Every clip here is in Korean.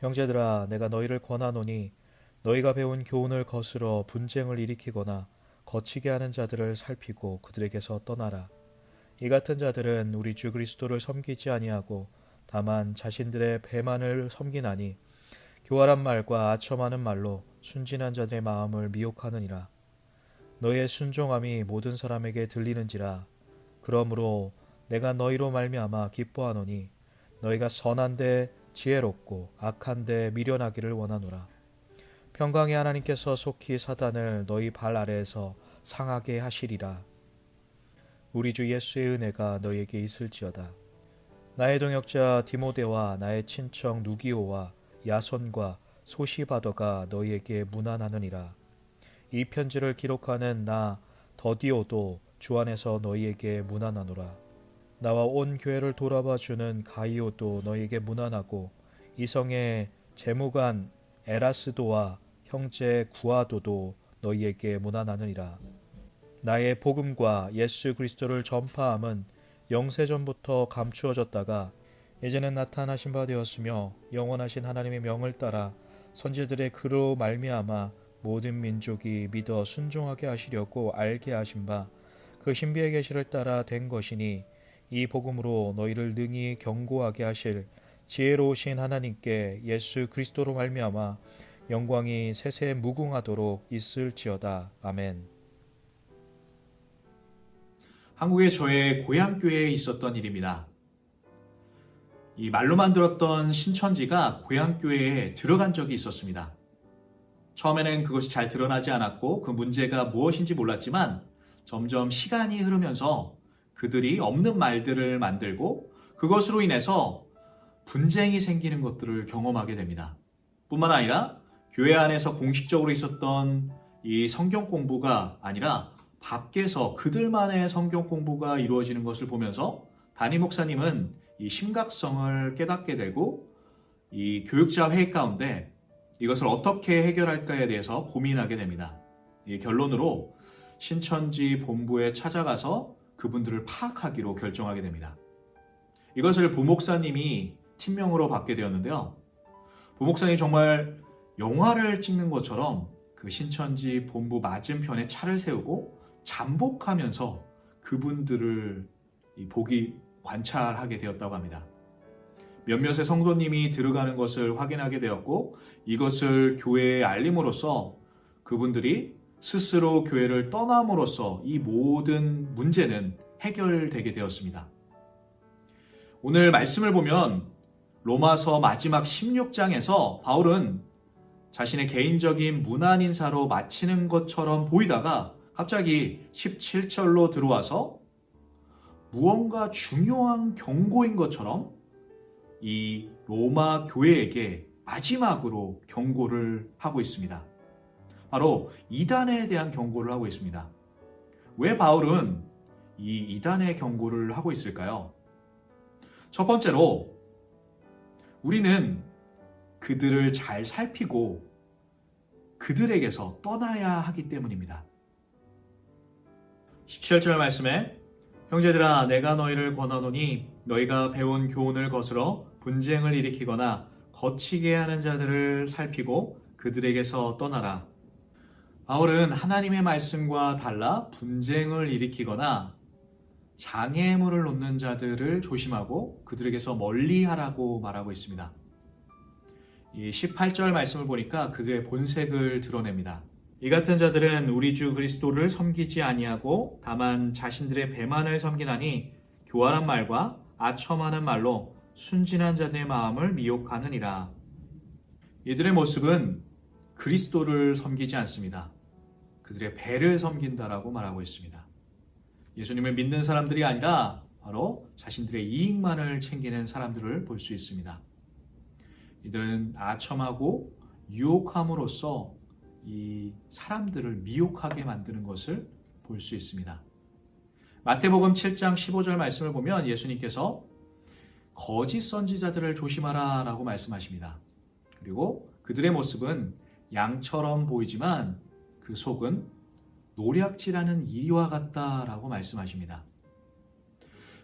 형제들아 내가 너희를 권하노니 너희가 배운 교훈을 거스러 분쟁을 일으키거나 거치게 하는 자들을 살피고 그들에게서 떠나라. 이 같은 자들은 우리 주 그리스도를 섬기지 아니하고 다만 자신들의 배만을 섬기나니 교활한 말과 아첨하는 말로 순진한 자들의 마음을 미혹하느니라. 너희의 순종함이 모든 사람에게 들리는지라. 그러므로 내가 너희로 말미암아 기뻐하노니 너희가 선한데 지혜롭고 악한데 미련하기를 원하노라. 평강의 하나님께서 속히 사단을 너희 발 아래에서 상하게 하시리라. 우리 주 예수의 은혜가 너희에게 있을지어다. 나의 동역자 디모데와 나의 친척 누기오와 야손과 소시바더가 너희에게 문안하느니라. 이 편지를 기록하는 나 더디오도 주 안에서 너희에게 문안하노라. 나와 온 교회를 돌아봐 주는 가이오도 너희에게 문안하고 이성의 재무관 에라스도와 형제 구아도도 너희에게 문안하느니라. 나의 복음과 예수 그리스도를 전파함은 영세전부터 감추어졌다가 이제는 나타나신 바 되었으며 영원하신 하나님의 명을 따라 선지들의 그로 말미암아 모든 민족이 믿어 순종하게 하시려고 알게 하신 바 그 신비의 계시를 따라 된 것이니 이 복음으로 너희를 능히 경고하게 하실 지혜로우신 하나님께 예수 그리스도로 말미암아 영광이 세세 무궁하도록 있을지어다 아멘. 한국의 저의 고향 교회에 있었던 일입니다. 이 말로만 들었던 신천지가 고향 교회에 들어간 적이 있었습니다. 처음에는 그것이 잘 드러나지 않았고 그 문제가 무엇인지 몰랐지만 점점 시간이 흐르면서 그들이 없는 말들을 만들고 그것으로 인해서 분쟁이 생기는 것들을 경험하게 됩니다. 뿐만 아니라 교회 안에서 공식적으로 있었던 이 성경 공부가 아니라 밖에서 그들만의 성경 공부가 이루어지는 것을 보면서 담임 목사님은 이 심각성을 깨닫게 되고 이 교육자 회의 가운데 이것을 어떻게 해결할까에 대해서 고민하게 됩니다. 이 결론으로 신천지 본부에 찾아가서 그분들을 파악하기로 결정하게 됩니다. 이것을 부목사님이 팀명으로 받게 되었는데요. 부목사님이 정말 영화를 찍는 것처럼 그 신천지 본부 맞은편에 차를 세우고 잠복하면서 그분들을 보기 관찰하게 되었다고 합니다. 몇몇의 성도님이 들어가는 것을 확인하게 되었고 이것을 교회에 알림으로써 그분들이 스스로 교회를 떠남으로써 이 모든 문제는 해결되게 되었습니다. 오늘 말씀을 보면 로마서 마지막 16장에서 바울은 자신의 개인적인 문안 인사로 마치는 것처럼 보이다가 갑자기 17절로 들어와서 무언가 중요한 경고인 것처럼 이 로마 교회에게 마지막으로 경고를 하고 있습니다. 바로 이단에 대한 경고를 하고 있습니다. 왜 바울은 이 이단의 경고를 하고 있을까요? 첫 번째로 우리는 그들을 잘 살피고 그들에게서 떠나야 하기 때문입니다. 17절 말씀에 형제들아 내가 너희를 권하노니 너희가 배운 교훈을 거스러 분쟁을 일으키거나 거치게 하는 자들을 살피고 그들에게서 떠나라. 바울은 하나님의 말씀과 달라 분쟁을 일으키거나 장애물을 놓는 자들을 조심하고 그들에게서 멀리 하라고 말하고 있습니다. 이 18절 말씀을 보니까 그들의 본색을 드러냅니다. 이 같은 자들은 우리 주 그리스도를 섬기지 아니하고 다만 자신들의 배만을 섬기나니 교활한 말과 아첨하는 말로 순진한 자들의 마음을 미혹하느니라. 이들의 모습은 그리스도를 섬기지 않습니다. 그들의 배를 섬긴다라고 말하고 있습니다. 예수님을 믿는 사람들이 아니라 바로 자신들의 이익만을 챙기는 사람들을 볼 수 있습니다. 이들은 아첨하고 유혹함으로써 이 사람들을 미혹하게 만드는 것을 볼 수 있습니다. 마태복음 7장 15절 말씀을 보면 예수님께서 거짓 선지자들을 조심하라 라고 말씀하십니다. 그리고 그들의 모습은 양처럼 보이지만 그 속은 노략질하는 이와 같다라고 말씀하십니다.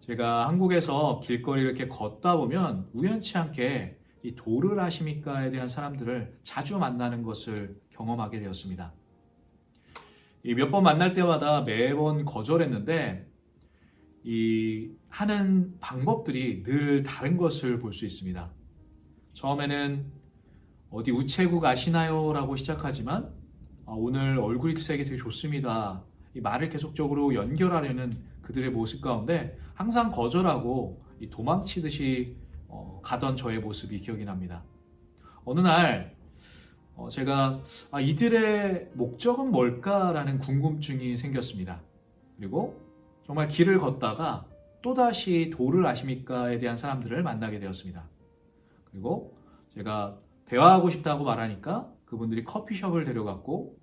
제가 한국에서 길거리 이렇게 걷다 보면 우연치 않게 이 도를 아십니까에 대한 사람들을 자주 만나는 것을 경험하게 되었습니다. 몇 번 만날 때마다 매번 거절했는데 이 하는 방법들이 늘 다른 것을 볼 수 있습니다. 처음에는 어디 우체국 아시나요? 라고 시작하지만 아, 오늘 얼굴 색이 되게 좋습니다. 이 말을 계속적으로 연결하려는 그들의 모습 가운데 항상 거절하고 이 도망치듯이 어, 가던 저의 모습이 기억이 납니다. 어느 날 어, 제가 아, 이들의 목적은 뭘까라는 궁금증이 생겼습니다. 그리고 정말 길을 걷다가 또다시 도를 아십니까에 대한 사람들을 만나게 되었습니다. 그리고 제가 대화하고 싶다고 말하니까 그분들이 커피숍을 데려갔고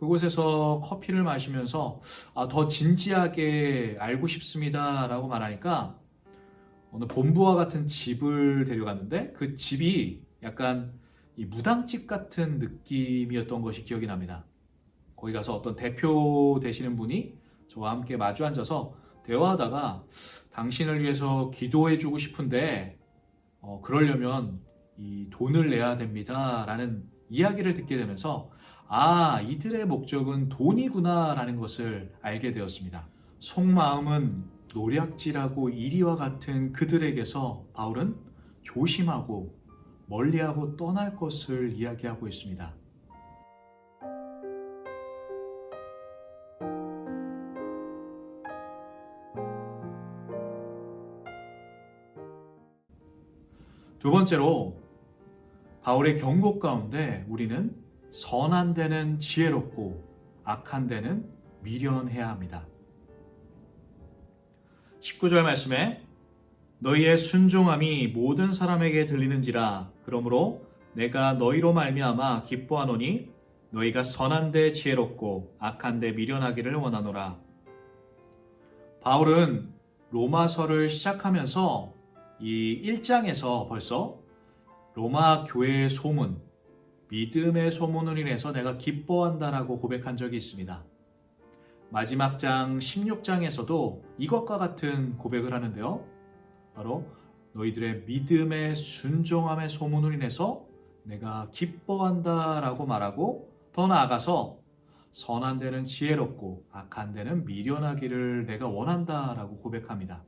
그곳에서 커피를 마시면서 아, 더 진지하게 알고 싶습니다 라고 말하니까 어느 본부와 같은 집을 데려갔는데 그 집이 약간 이 무당집 같은 느낌이었던 것이 기억이 납니다. 거기 가서 어떤 대표 되시는 분이 저와 함께 마주 앉아서 대화하다가 당신을 위해서 기도해주고 싶은데 어, 그러려면 이 돈을 내야 됩니다 라는 이야기를 듣게 되면서 아 이들의 목적은 돈이구나라는 것을 알게 되었습니다. 속마음은 노략질하고 이리와 같은 그들에게서 바울은 조심하고 멀리하고 떠날 것을 이야기하고 있습니다. 두 번째로 바울의 경고 가운데 우리는 선한 데는 지혜롭고 악한 데는 미련해야 합니다. 19절 말씀에 너희의 순종함이 모든 사람에게 들리는지라 그러므로 내가 너희로 말미암아 기뻐하노니 너희가 선한 데 지혜롭고 악한 데 미련하기를 원하노라. 바울은 로마서를 시작하면서 이 1장에서 벌써 로마 교회의 소문, 믿음의 소문을 인해서 내가 기뻐한다라고 고백한 적이 있습니다. 마지막 장 16장에서도 이것과 같은 고백을 하는데요. 바로 너희들의 믿음의 순종함의 소문을 인해서 내가 기뻐한다라고 말하고 더 나아가서 선한 데는 지혜롭고 악한 데는 미련하기를 내가 원한다라고 고백합니다.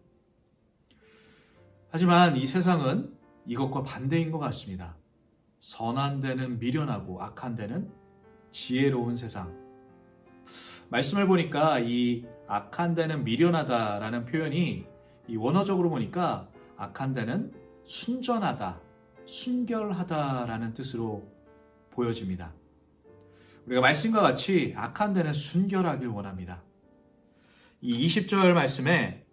하지만 이 세상은 이것과 반대인 것 같습니다. 선한 데는 미련하고 악한 데는 지혜로운 세상. 말씀을 보니까 이 악한 데는 미련하다라는 표현이 이 원어적으로 보니까 악한 데는 순전하다, 순결하다라는 뜻으로 보여집니다. 우리가 말씀과 같이 악한 데는 순결하길 원합니다. 이 20절 말씀에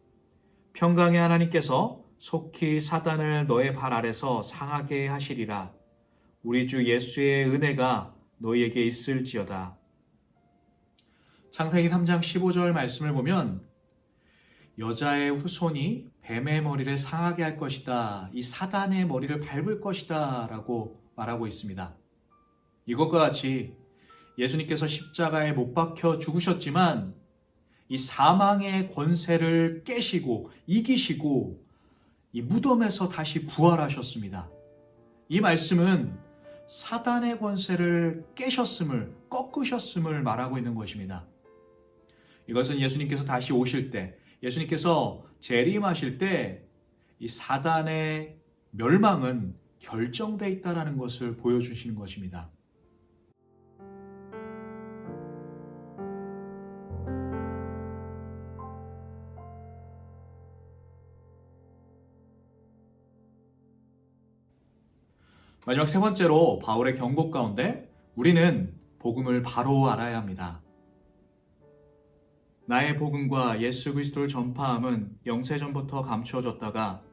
평강의 하나님께서 속히 사단을 너의 발 아래서 상하게 하시리라. 우리 주 예수의 은혜가 너희에게 있을지어다. 창세기 3장 15절 말씀을 보면 여자의 후손이 뱀의 머리를 상하게 할 것이다. 이 사단의 머리를 밟을 것이다. 라고 말하고 있습니다. 이것과 같이 예수님께서 십자가에 못 박혀 죽으셨지만 이 사망의 권세를 깨시고 이기시고 이 무덤에서 다시 부활하셨습니다. 이 말씀은 사단의 권세를 깨셨음을, 꺾으셨음을 말하고 있는 것입니다. 이것은 예수님께서 다시 오실 때, 예수님께서 재림하실 때, 이 사단의 멸망은 결정돼 있다라는 것을 보여주시는 것입니다. 마지막 세 번째로 바울의 경고 가운데 우리는 복음을 바로 알아야 합니다. 나의 복음과 예수 그리스도를 전파함은 영세전부터 감추어졌다가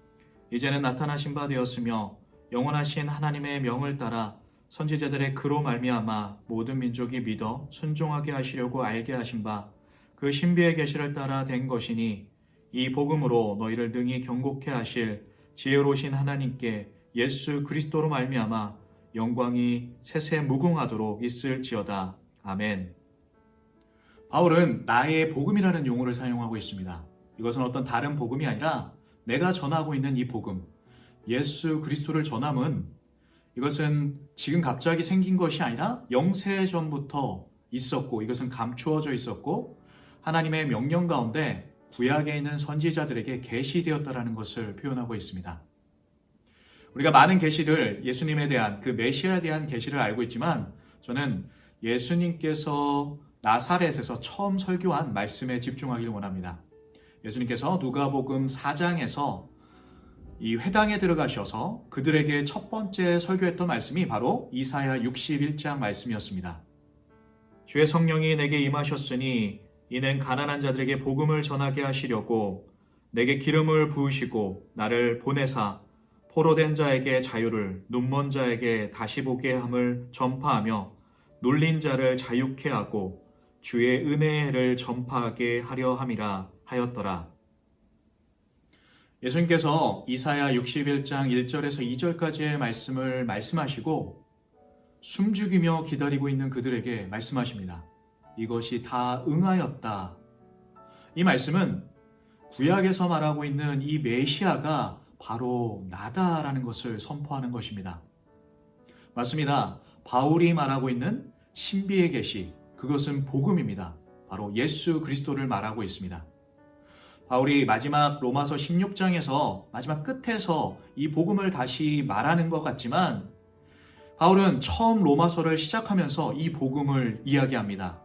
이제는 나타나신 바 되었으며 영원하신 하나님의 명을 따라 선지자들의 그로 말미암아 모든 민족이 믿어 순종하게 하시려고 알게 하신 바 그 신비의 계시를 따라 된 것이니 이 복음으로 너희를 능히 경고케 하실 지혜로우신 하나님께 예수 그리스도로 말미암아 영광이 세세 무궁하도록 있을지어다. 아멘. 바울은 나의 복음이라는 용어를 사용하고 있습니다. 이것은 어떤 다른 복음이 아니라 내가 전하고 있는 이 복음, 예수 그리스도를 전함은 이것은 지금 갑자기 생긴 것이 아니라 영세 전부터 있었고 이것은 감추어져 있었고 하나님의 명령 가운데 구약에 있는 선지자들에게 계시되었다라는 것을 표현하고 있습니다. 우리가 많은 계시를 예수님에 대한 그 메시아에 대한 계시를 알고 있지만 저는 예수님께서 나사렛에서 처음 설교한 말씀에 집중하기를 원합니다. 예수님께서 누가복음 4장에서 이 회당에 들어가셔서 그들에게 첫 번째 설교했던 말씀이 바로 이사야 61장 말씀이었습니다. 주의 성령이 내게 임하셨으니 이는 가난한 자들에게 복음을 전하게 하시려고 내게 기름을 부으시고 나를 보내사 포로된 자에게 자유를 눈먼 자에게 다시 보게 함을 전파하며 눌린 자를 자유케 하고 주의 은혜의 해를 전파하게 하려 함이라 하였더라. 예수님께서 이사야 61장 1절에서 2절까지의 말씀을 말씀하시고 숨죽이며 기다리고 있는 그들에게 말씀하십니다. 이것이 다 응하였다. 이 말씀은 구약에서 말하고 있는 이 메시아가 바로 나다라는 것을 선포하는 것입니다. 맞습니다. 바울이 말하고 있는 신비의 계시, 그것은 복음입니다. 바로 예수 그리스도를 말하고 있습니다. 바울이 마지막 로마서 16장에서 마지막 끝에서 이 복음을 다시 말하는 것 같지만 바울은 처음 로마서를 시작하면서 이 복음을 이야기합니다.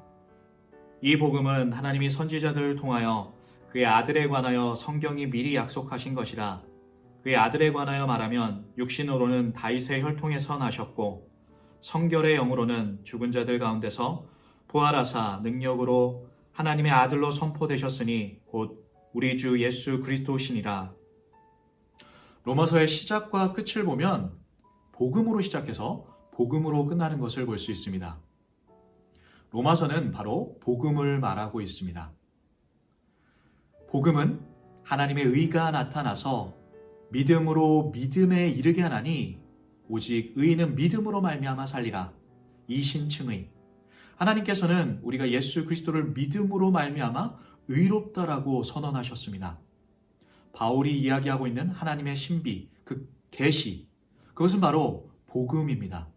이 복음은 하나님이 선지자들을 통하여 그의 아들에 관하여 성경이 미리 약속하신 것이라 그의 아들에 관하여 말하면 육신으로는 다윗의 혈통에서 나셨고 성결의 영으로는 죽은 자들 가운데서 부활하사 능력으로 하나님의 아들로 선포되셨으니 곧 우리 주 예수 그리스도시니라. 로마서의 시작과 끝을 보면 복음으로 시작해서 복음으로 끝나는 것을 볼 수 있습니다. 로마서는 바로 복음을 말하고 있습니다. 복음은 하나님의 의가 나타나서 믿음으로 믿음에 이르게 하나니 오직 의인은 믿음으로 말미암아 살리라. 이 신층의 하나님께서는 우리가 예수 그리스도를 믿음으로 말미암아 의롭다라고 선언하셨습니다. 바울이 이야기하고 있는 하나님의 신비, 그 계시, 그것은 바로 복음입니다.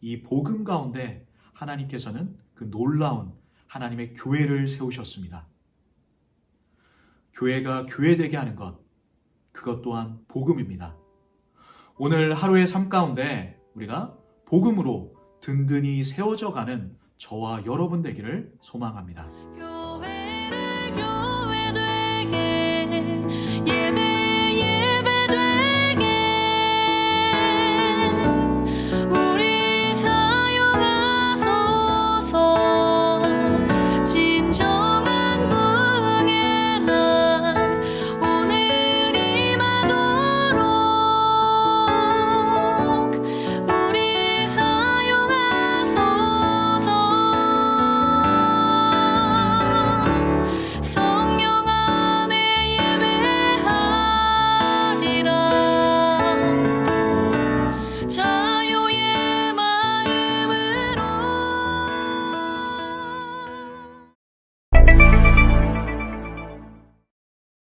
이 복음 가운데 하나님께서는 그 놀라운 하나님의 교회를 세우셨습니다. 교회가 교회되게 하는 것, 그것 또한 복음입니다. 오늘 하루의 삶 가운데 우리가 복음으로 든든히 세워져 가는 저와 여러분 되기를 소망합니다.